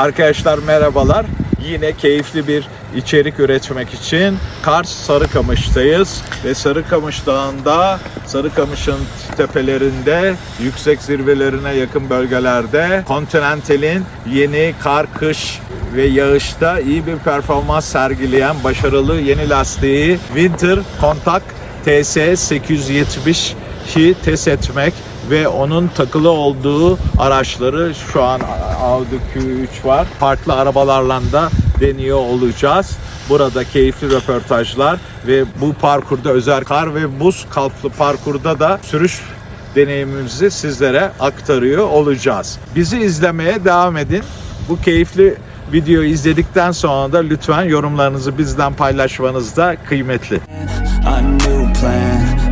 Arkadaşlar merhabalar. Yine keyifli bir içerik üretmek için Kars Sarıkamış'tayız ve Sarıkamış Dağı'nda Sarıkamış'ın tepelerinde yüksek zirvelerine yakın bölgelerde Continental'in yeni kar, kış ve yağışta iyi bir performans sergileyen başarılı yeni lastiği Winter Contact TS 870'i test etmek ve onun takılı olduğu araçları şu an Audi Q3 var. Farklı arabalarla da deniyor olacağız. Burada keyifli röportajlar ve bu parkurda özel kar ve buz kaplı parkurda da sürüş deneyimimizi sizlere aktarıyor olacağız. Bizi izlemeye devam edin. Bu keyifli videoyu izledikten sonra da lütfen yorumlarınızı bizden paylaşmanız da kıymetli.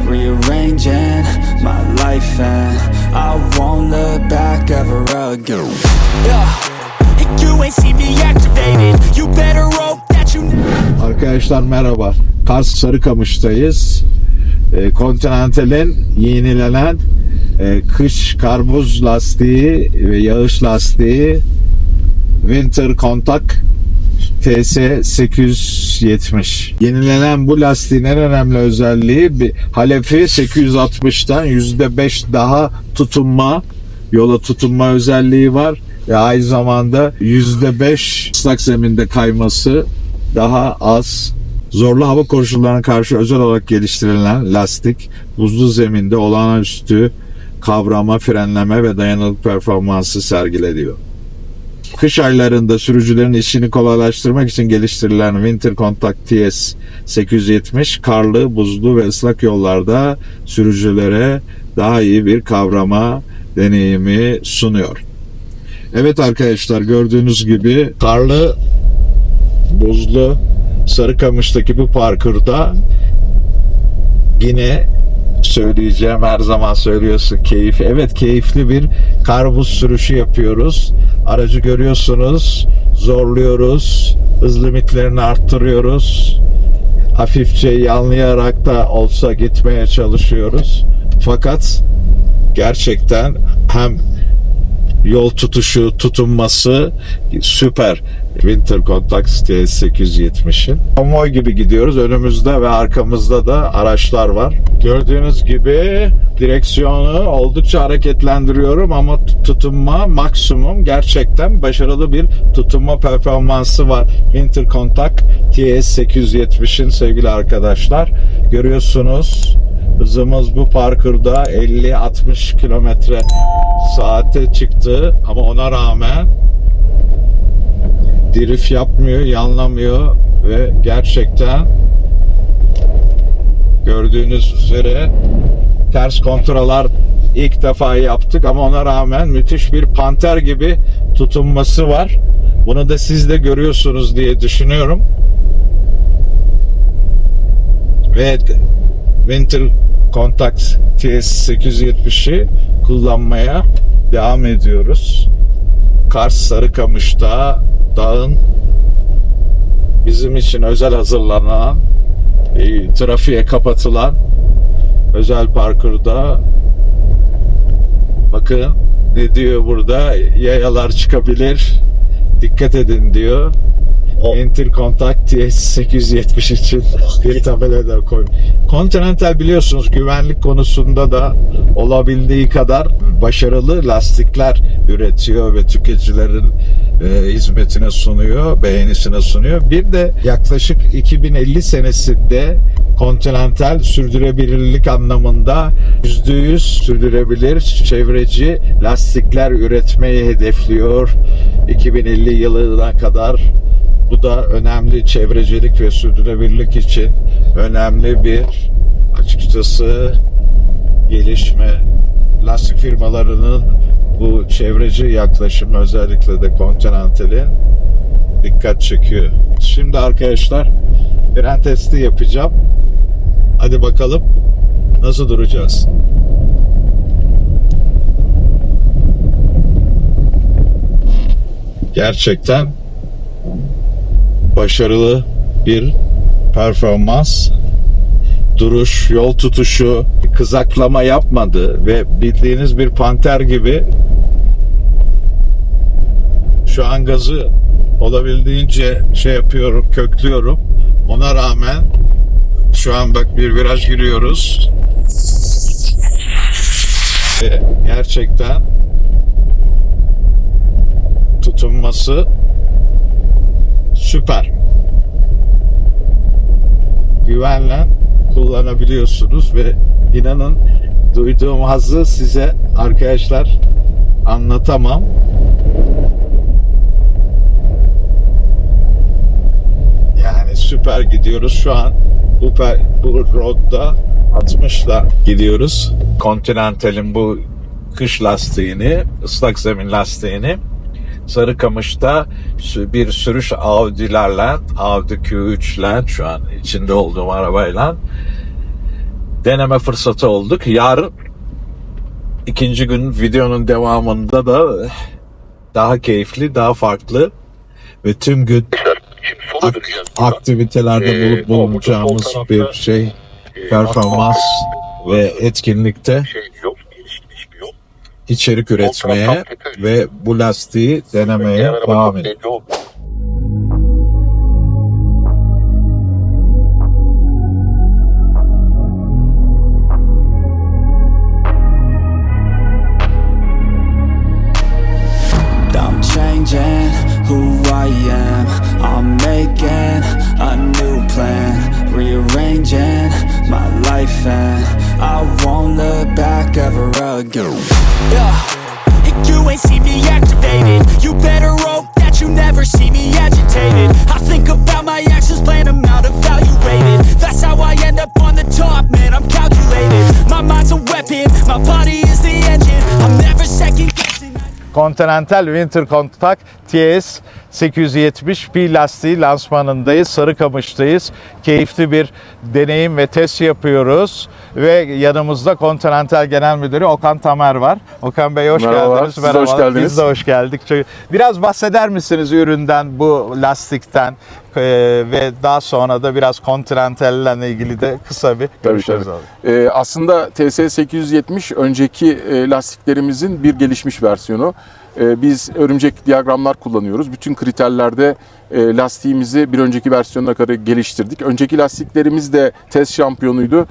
Rearranging my life and I won't look back ever again. Yeah, you ain't see me activated. You better hope that you. Arkadaşlar merhaba. Kars Sarıkamış'tayız. E, Continental'in yenilenen e, kış karbuz lastiği ve yağış lastiği Winter Contact TS 870. Yenilenen bu lastiğin en önemli özelliği bir halefi 860'tan %5 daha tutunma, yola tutunma özelliği var ve aynı zamanda %5 ıslak zeminde kayması daha az. Zorlu hava koşullarına karşı özel olarak geliştirilen lastik buzlu zeminde olağanüstü kavrama, frenleme ve dayanıklı performansı sergileniyor. Kış aylarında sürücülerin işini kolaylaştırmak için geliştirilen Winter Contact TS 870 karlı, buzlu ve ıslak yollarda sürücülere daha iyi bir kavrama deneyimi sunuyor. Evet arkadaşlar gördüğünüz gibi karlı, buzlu Sarıkamış'taki bu parkurda yine söyleyeceğim her zaman söylüyorsun keyif. Evet keyifli bir kar buz sürüşü yapıyoruz. Aracı görüyorsunuz. Zorluyoruz. Hız limitlerini arttırıyoruz. Hafifçe yanlayarak da olsa gitmeye çalışıyoruz. Fakat gerçekten hem yol tutuşu, tutunması süper. Winter Contact TS 870'in. Konvoy gibi gidiyoruz. Önümüzde ve arkamızda da araçlar var. Gördüğünüz gibi direksiyonu oldukça hareketlendiriyorum ama tut- tutunma maksimum gerçekten başarılı bir tutunma performansı var. Winter Contact TS 870'in sevgili arkadaşlar. Görüyorsunuz hızımız bu parkurda 50-60 kilometre saate çıktı ama ona rağmen drift yapmıyor, yanlamıyor ve gerçekten gördüğünüz üzere ters kontroller ilk defa yaptık ama ona rağmen müthiş bir panter gibi tutunması var. Bunu da siz de görüyorsunuz diye düşünüyorum. Ve Winter Contact TS 870'i kullanmaya devam ediyoruz. Kars Sarıkamış'ta dağın bizim için özel hazırlanan e, trafiğe kapatılan özel parkurda bakın ne diyor burada yayalar çıkabilir dikkat edin diyor Intercontact TS 870 için bir tabela da koy. Continental biliyorsunuz güvenlik konusunda da olabildiği kadar başarılı lastikler üretiyor ve tüketicilerin e, hizmetine sunuyor, beğenisine sunuyor. Bir de yaklaşık 2050 senesinde Continental sürdürülebilirlik anlamında %100 sürdürülebilir çevreci lastikler üretmeyi hedefliyor. 2050 yılına kadar bu da önemli çevrecilik ve sürdürülebilirlik için önemli bir açıkçası gelişme. Lastik firmalarının bu çevreci yaklaşımı özellikle de Continental'in dikkat çekiyor. Şimdi arkadaşlar fren testi yapacağım. Hadi bakalım nasıl duracağız. Gerçekten başarılı bir performans duruş, yol tutuşu, kızaklama yapmadı ve bildiğiniz bir panter gibi Şu an gazı olabildiğince şey yapıyorum, köklüyorum. Ona rağmen şu an bak bir viraj giriyoruz. Ve gerçekten tutunması süper. Güvenle kullanabiliyorsunuz ve inanın duyduğum hazzı size arkadaşlar anlatamam. Yani süper gidiyoruz şu an bu, bu roadda 60'la gidiyoruz. Continental'in bu kış lastiğini, ıslak zemin lastiğini Sarıkamış'ta bir sürüş Audi'lerle, Audi Q3'le şu an içinde olduğum arabayla deneme fırsatı olduk. Yarın ikinci gün videonun devamında da daha keyifli, daha farklı ve tüm gün ak- aktivitelerde Ee, bulup bulunacağımız bir şey Ee, performans ve etkinlikte şey yol, geniş geniş bir yol. İçerik üretmeye ve bu lastiği denemeye devam çok Continental Winter Contact TS 870 bir lastiği lansmanındayız. Sarıkamış'tayız. Keyifli bir deneyim ve test yapıyoruz. Ve yanımızda Continental Genel Müdürü Okan Tamer var. Okan Bey hoş Merhabalar, geldiniz. siz de hoş Merhabalar. geldiniz. Biz de hoş geldik. Biraz bahseder misiniz üründen, bu lastikten Ee, ve daha sonra da biraz Continental ile ilgili de kısa bir Tabii görüşürüz tabii. Ee, aslında TS 870 önceki e, lastiklerimizin bir gelişmiş versiyonu. Ee, biz örümcek diyagramlar kullanıyoruz. Bütün kriterlerde e, lastiğimizi bir önceki versiyonuna kadar geliştirdik. Önceki lastiklerimiz de test şampiyonuydu.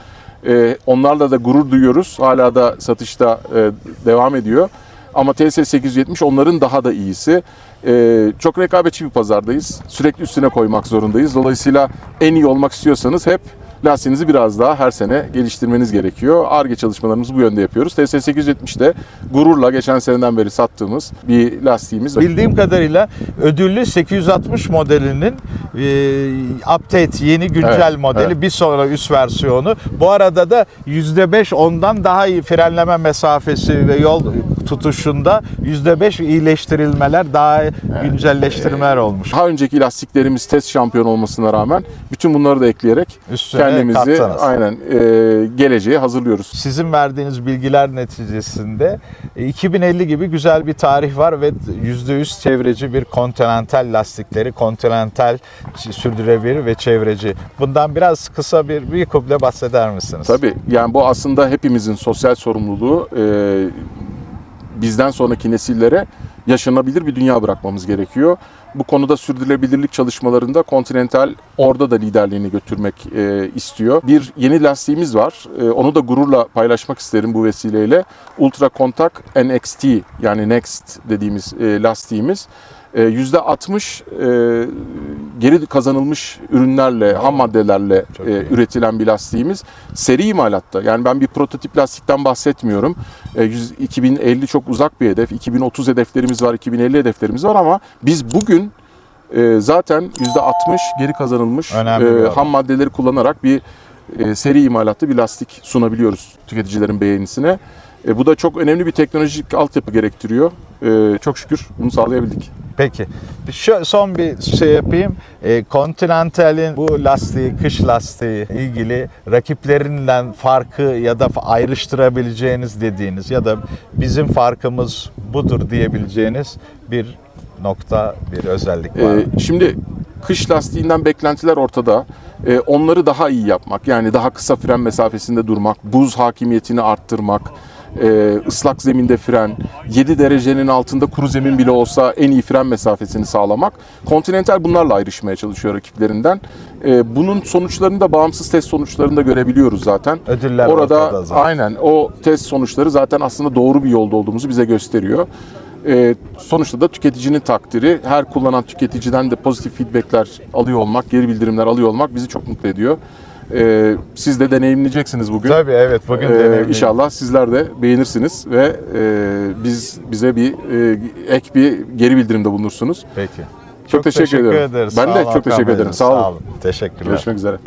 Ee, onlarla da gurur duyuyoruz. Hala da satışta e, devam ediyor. Ama TS 870 onların daha da iyisi. Ee, çok rekabetçi bir pazardayız. Sürekli üstüne koymak zorundayız. Dolayısıyla en iyi olmak istiyorsanız hep lastiğinizi biraz daha her sene geliştirmeniz gerekiyor. ARGE çalışmalarımızı bu yönde yapıyoruz. TS 870'de gururla geçen seneden beri sattığımız bir lastiğimiz. Bildiğim kadarıyla ödüllü 860 modelinin e, update yeni güncel Evet, modeli evet. bir sonra üst versiyonu. Bu arada da %5 ondan daha iyi frenleme mesafesi ve yol tutuşunda %5 iyileştirilmeler daha güncelleştirmeler olmuş. Daha önceki lastiklerimiz test şampiyon olmasına rağmen bütün bunları da ekleyerek Üstüne kendimizi kattınız. aynen e, geleceğe hazırlıyoruz. Sizin verdiğiniz bilgiler neticesinde e, 2050 gibi güzel bir tarih var ve %100 çevreci bir Continental lastikleri, Continental sürdürülebilir ve çevreci. Bundan biraz kısa bir bir kuple bahseder misiniz? Tabii yani bu aslında hepimizin sosyal sorumluluğu. Ee, bizden sonraki nesillere yaşanabilir bir dünya bırakmamız gerekiyor. Bu konuda sürdürülebilirlik çalışmalarında Continental orada da liderliğini götürmek e, istiyor. Bir yeni lastiğimiz var. E, onu da gururla paylaşmak isterim bu vesileyle. Ultra Contact NXT yani Next dediğimiz e, lastiğimiz. E, %60 e, geri kazanılmış ürünlerle, ham maddelerle Çok e, iyi. üretilen bir lastiğimiz. Seri imalatta. Yani ben bir prototip lastikten bahsetmiyorum. E, 100 2050 çok uzak bir hedef. 2030 hedeflerimiz var, 2050 hedeflerimiz var ama biz bugün e, zaten %60 geri kazanılmış Önemli e, ham maddeleri kullanarak bir e, seri imalatlı bir lastik sunabiliyoruz tüketicilerin beğenisine. E, bu da çok önemli bir teknolojik altyapı gerektiriyor. E, çok şükür bunu sağlayabildik. Peki. Şu son bir şey yapayım. E, Continental'in bu lastiği, kış lastiği ilgili rakiplerinden farkı ya da ayrıştırabileceğiniz dediğiniz ya da bizim farkımız budur diyebileceğiniz bir nokta, bir özellik var. Ee, şimdi kış lastiğinden beklentiler ortada. Ee, onları daha iyi yapmak, yani daha kısa fren mesafesinde durmak, buz hakimiyetini arttırmak, e, ıslak zeminde fren, 7 derecenin altında kuru zemin bile olsa en iyi fren mesafesini sağlamak. Continental bunlarla ayrışmaya çalışıyor rakiplerinden. E, bunun sonuçlarını da bağımsız test sonuçlarını da görebiliyoruz zaten. Ödüller Orada zaten. aynen o test sonuçları zaten aslında doğru bir yolda olduğumuzu bize gösteriyor. E, sonuçta da tüketicinin takdiri, her kullanan tüketiciden de pozitif feedbackler alıyor olmak, geri bildirimler alıyor olmak bizi çok mutlu ediyor. E, siz de deneyimleyeceksiniz bugün. Tabii evet bugün Ee, inşallah sizler de beğenirsiniz ve e, biz bize bir e, ek bir geri bildirimde bulunursunuz. Peki. Çok teşekkür ederim. ederiz. Ben de Sağ olun çok teşekkür ederim. Sağ olun. Teşekkürler. Görüşmek üzere.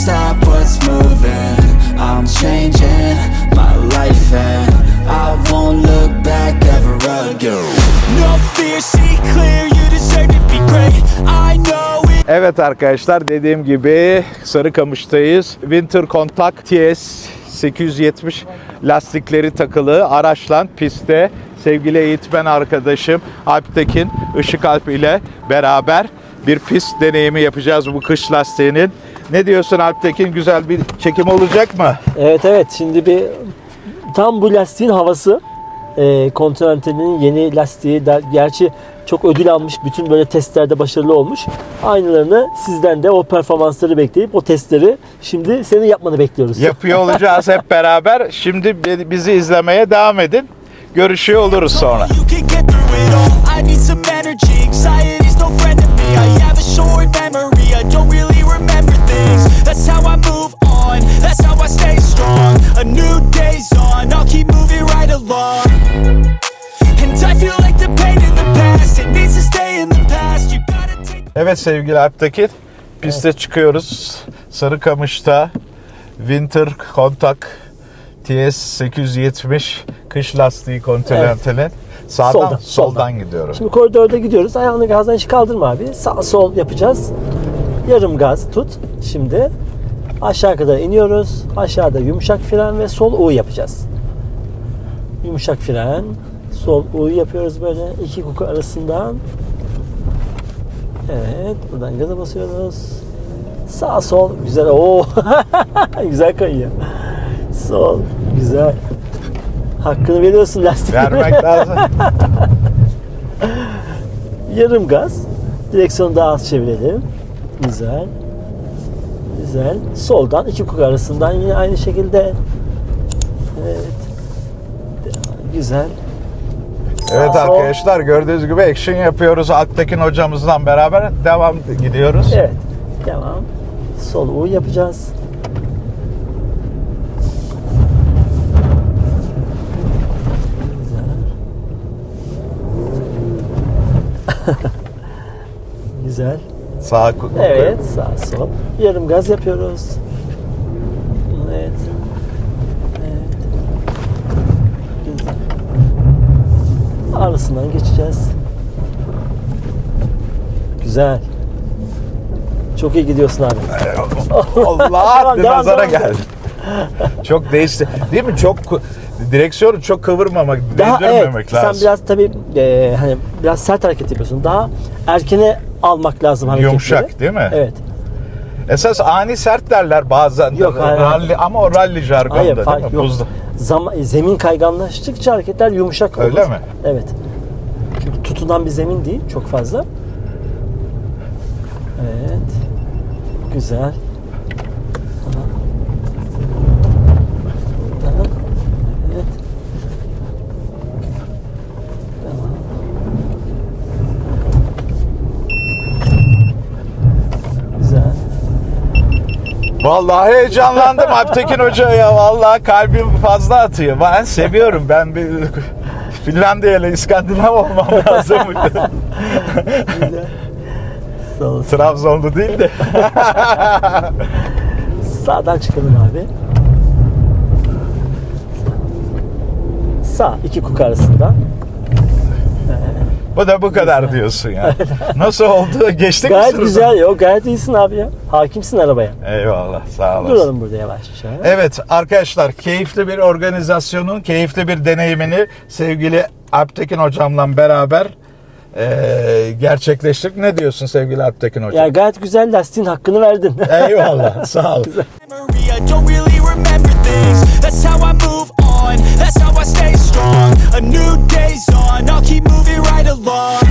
stop what's moving. I'm changing my life and I won't look back ever again. No fear, see clear. You deserve to be great. I know. Evet arkadaşlar dediğim gibi Sarıkamış'tayız. Winter Contact TS 870 lastikleri takılı araçla pistte sevgili eğitmen arkadaşım Alptekin Işık Alp ile beraber bir pist deneyimi yapacağız bu kış lastiğinin. Ne diyorsun Alptekin? Güzel bir çekim olacak mı? Evet evet şimdi bir tam bu lastiğin havası. E, Continental'in yeni lastiği da, gerçi çok ödül almış. Bütün böyle testlerde başarılı olmuş. Aynılarını sizden de o performansları bekleyip o testleri şimdi senin yapmanı bekliyoruz. Yapıyor olacağız hep beraber. Şimdi bi- bizi izlemeye devam edin. Görüşüyor oluruz sonra. I need some energy. Anxiety's no friend to me. I have a short memory. I don't really. That's how I move on. That's how I stay strong. A new day's on. I'll keep moving right along. And I feel like the pain in the past. It needs to stay in the past. You gotta take. Evet sevgili Alptekin, piste çıkıyoruz. Sarıkamış'ta Winter Contact TS 870 kış lastiği Continental'in sağdan soldan, Soldan, soldan. gidiyorum. Şimdi koridorda gidiyoruz. Ayağını gazdan hiç kaldırma abi. Sağ sol yapacağız. Yarım gaz tut. Şimdi aşağı kadar iniyoruz. Aşağıda yumuşak fren ve sol U yapacağız. Yumuşak fren, sol U yapıyoruz böyle iki kuku arasından. Evet, buradan gaza basıyoruz. Sağ sol güzel. Oo. güzel kayıyor. Sol güzel. Hakkını veriyorsun lastiklerine. Vermek lazım. Yarım gaz. Direksiyonu daha az çevirelim. Güzel. Güzel. Soldan iki kuk arasından yine aynı şekilde. Evet. Güzel. Evet sol. arkadaşlar gördüğünüz gibi action yapıyoruz. Alptekin hocamızla beraber devam gidiyoruz. Evet. Devam. Sol U yapacağız. Güzel. Güzel. Sağ ku- Evet, sağ sol. Yarım gaz yapıyoruz. Evet. Evet. Güzel. Arasından geçeceğiz. Güzel. Çok iyi gidiyorsun abi. Allah Devam, devam, nazara devam. geldi. Çok değişti. Değil mi? Çok ku- direksiyonu çok kıvırmamak, Daha değdirmemek evet, lazım. sen biraz tabii e, hani biraz sert hareket yapıyorsun. Daha erkene almak lazım hareketleri. Yumuşak değil mi? Evet. Esas ani sert derler bazen. de. Yok, hayır, hayır. Ralli, ama o ralli jargonda Hayır, değil fark mi? yok. Buzda. Zama- zemin kayganlaştıkça hareketler yumuşak olur. Öyle mi? Evet. Çünkü tutunan bir zemin değil çok fazla. Evet. Güzel. Aha. Aha. Evet. Tamam. Güzel. Vallahi heyecanlandım Alptekin Hoca ya. Vallahi kalbim fazla atıyor. Ben seviyorum. Ben bir Finlandiya ile İskandinav olmam lazım. Sağ olasın. Trabzonlu değil de. Sağdan çıkalım abi. Sağ iki kuk arasında. Bu da bu kadar diyorsun ya. Nasıl oldu? Geçtik mi Gayet sırada? güzel ya. Gayet iyisin abi ya. Hakimsin arabaya. Eyvallah. Sağ olasın. Duralım burada yavaşça. Evet arkadaşlar keyifli bir organizasyonun keyifli bir deneyimini sevgili Alptekin hocamla beraber e, gerçekleştirdik. Ne diyorsun sevgili Alptekin Hocam? Ya gayet güzel lastiğin hakkını verdin. Eyvallah sağ ol. things. That's how I move on, that's how I stay strong. A new day's on, I'll keep moving along.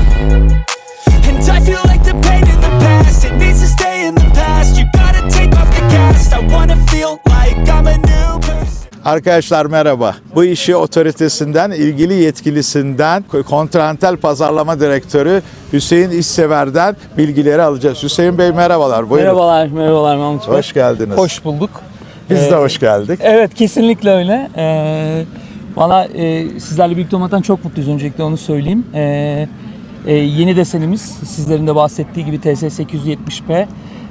And I feel like the pain in the past, it needs to stay in the past. You gotta take off the cast. I wanna feel like I'm a new person. Arkadaşlar merhaba. Bu işi otoritesinden, ilgili yetkilisinden, kontrantel pazarlama direktörü Hüseyin İşsever'den bilgileri alacağız. Hüseyin Bey merhabalar. Buyurun. Merhabalar, merhabalar Mahmut Bey. Hoş geldiniz. Hoş bulduk. Biz de Ee, hoş geldik. Evet, kesinlikle öyle. Ee, Valla e, sizlerle birlikte olmaktan çok mutluyuz öncelikle onu söyleyeyim. Ee, e, yeni desenimiz, sizlerin de bahsettiği gibi TS870P,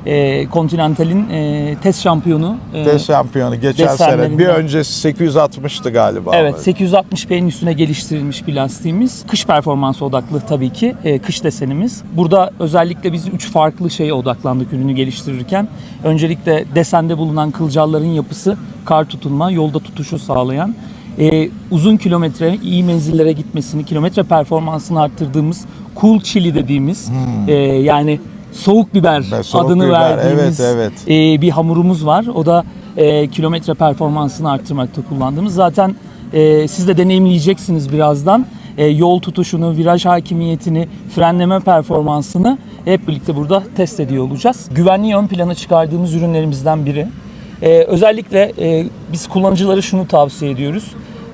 e, Continental'in e, test şampiyonu. E, Test şampiyonu geçen sene. Bir öncesi 860'tı galiba. Evet 860P'nin üstüne geliştirilmiş bir lastiğimiz. Kış performansı odaklı tabii ki. e, kış desenimiz. Burada özellikle biz üç farklı şeye odaklandık ürünü geliştirirken. Öncelikle desende bulunan kılcalların yapısı, kar tutunma, yolda tutuşu sağlayan. E, uzun kilometre, iyi menzillere gitmesini, kilometre performansını arttırdığımız cool chili dediğimiz e, yani soğuk biber Ve soğuk adını biber, verdiğimiz evet, evet. e, bir hamurumuz var. O da e, kilometre performansını arttırmakta kullandığımız. Zaten e, siz de deneyimleyeceksiniz birazdan. E, yol tutuşunu, viraj hakimiyetini, frenleme performansını hep birlikte burada test ediyor olacağız. Güvenliği ön plana çıkardığımız ürünlerimizden biri. E, özellikle e, biz kullanıcılara şunu tavsiye ediyoruz.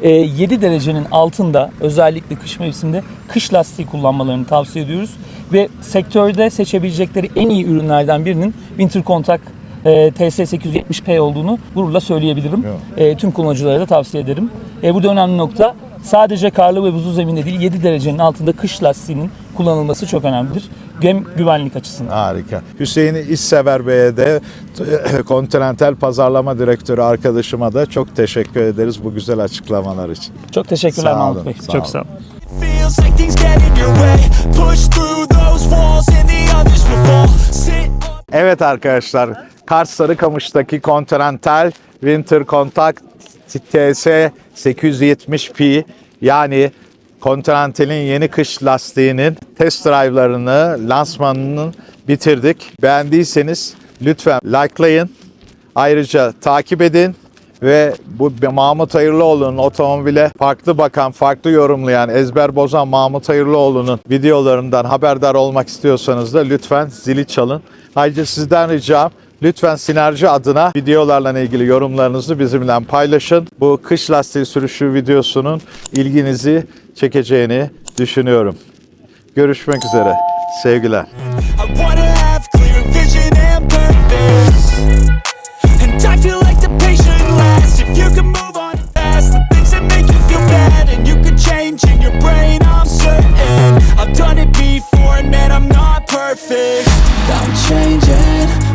E, 7 derecenin altında özellikle kış mevsiminde kış lastiği kullanmalarını tavsiye ediyoruz. Ve sektörde seçebilecekleri en iyi ürünlerden birinin Winter Contact e, TS870P olduğunu gururla söyleyebilirim. E, tüm kullanıcılara da tavsiye ederim. E, burada önemli nokta sadece karlı ve buzlu zeminde değil 7 derecenin altında kış lastiğinin kullanılması çok önemlidir. Hem güvenlik açısından. Harika. Hüseyin İşsever Bey'e de Continental Pazarlama Direktörü arkadaşıma da çok teşekkür ederiz bu güzel açıklamalar için. Çok teşekkürler Sağ Mahmut olun, Bey. sağ çok olun. sağ olun. Feels like things get in your way. Push through those walls and the others will fall. Sit up. Evet arkadaşlar, Kars Sarıkamış'taki Continental Winter Contact TS 870P yani Continental'in yeni kış lastiğinin test drive'larını, lansmanını bitirdik. Beğendiyseniz lütfen likelayın. Ayrıca takip edin ve bu Mahmut Hayırlıoğlu'nun otomobile farklı bakan, farklı yorumlayan, ezber bozan Mahmut Hayırlıoğlu'nun videolarından haberdar olmak istiyorsanız da lütfen zili çalın. Ayrıca sizden ricam lütfen Sinerji adına videolarla ilgili yorumlarınızı bizimle paylaşın. Bu kış lastiği sürüşü videosunun ilginizi çekeceğini düşünüyorum. Görüşmek üzere. Sevgiler. I'm changing.